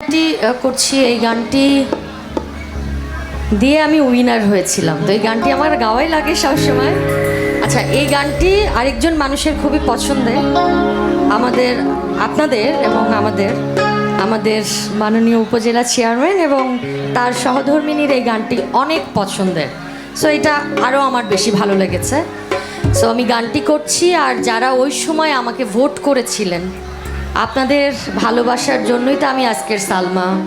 গানটি করছি, এই গানটি দিয়ে আমি উইনার হয়েছিলাম। তো এই গানটি আমার গাওয়াই লাগে সবসময়। আচ্ছা এই গানটি আরেকজন মানুষের খুবই পছন্দের। আমাদের, আপনাদের এবং আমাদের আমাদের মাননীয় উপজেলা চেয়ারম্যান এবং তার সহধর্মিনীর এই গানটি অনেক পছন্দের। সো এটা আরও আমার বেশি ভালো লেগেছে। সো আমি গানটি করছি আর যারা ওই সময় আমাকে ভোট করেছিলেন আপনাদের ভালোবাসার জন্যই তো আমি আজকের সালমা।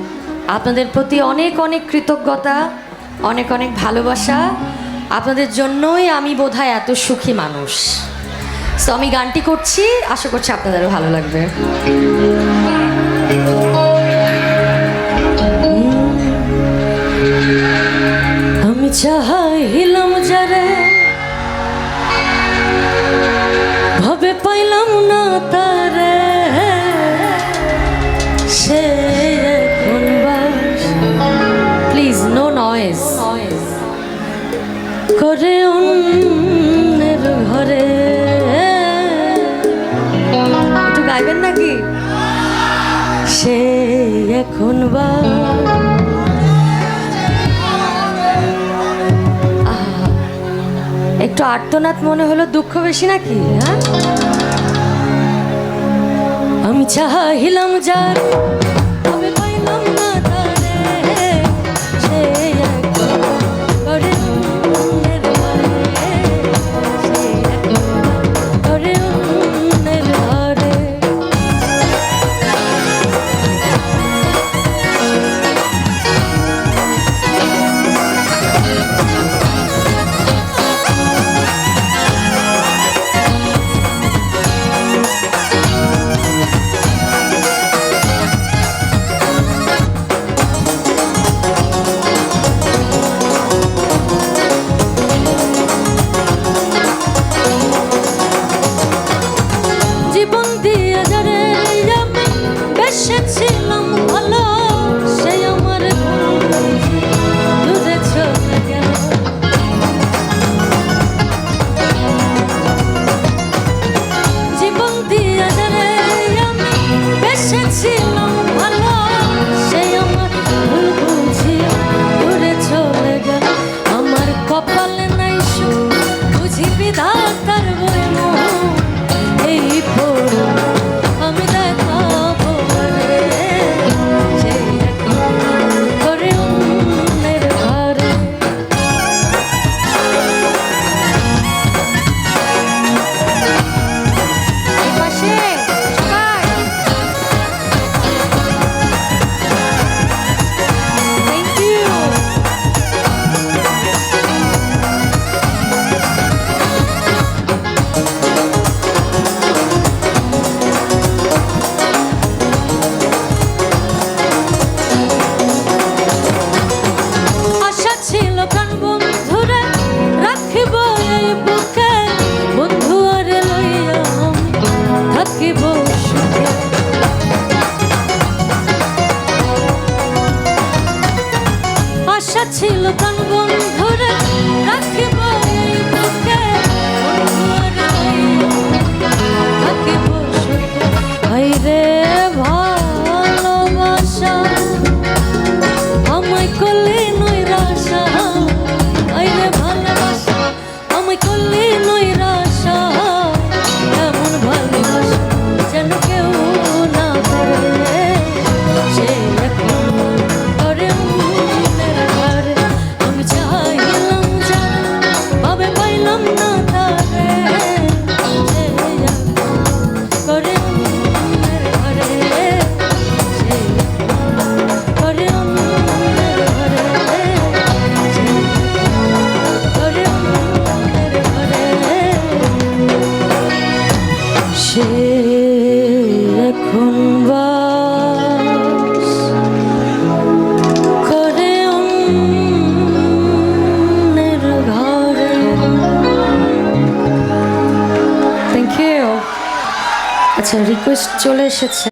আপনাদের প্রতি অনেক অনেক কৃতজ্ঞতা, অনেক অনেক ভালোবাসা। আপনাদের জন্যই আমি বোধহয় এত সুখী মানুষ। সো আমি গানটি করছি, আশা করছি আপনাদেরও ভালো লাগবে। আমি চাহিলাম নো নয়েজ করে অন্যের ঘরে। একটু গাইবেন নাকি? সে এখন বা একটু আর্তনাদ মনে হলো দুঃখ বেশি নাকি হ্যাঁ? আমি চাহিলাম যার আশা ছিল প্রাণ বন্ধুরে, রাখিব তোকে সুখে হাইরে ভালোবাসা। আমায় করলে নৈরাশা আইরে ভালোবাসা। আমায় করলে এখন বাস করে অন্যের থ্যাংক ইউ আচ্ছা রিকোয়েস্ট চলে এসেছে।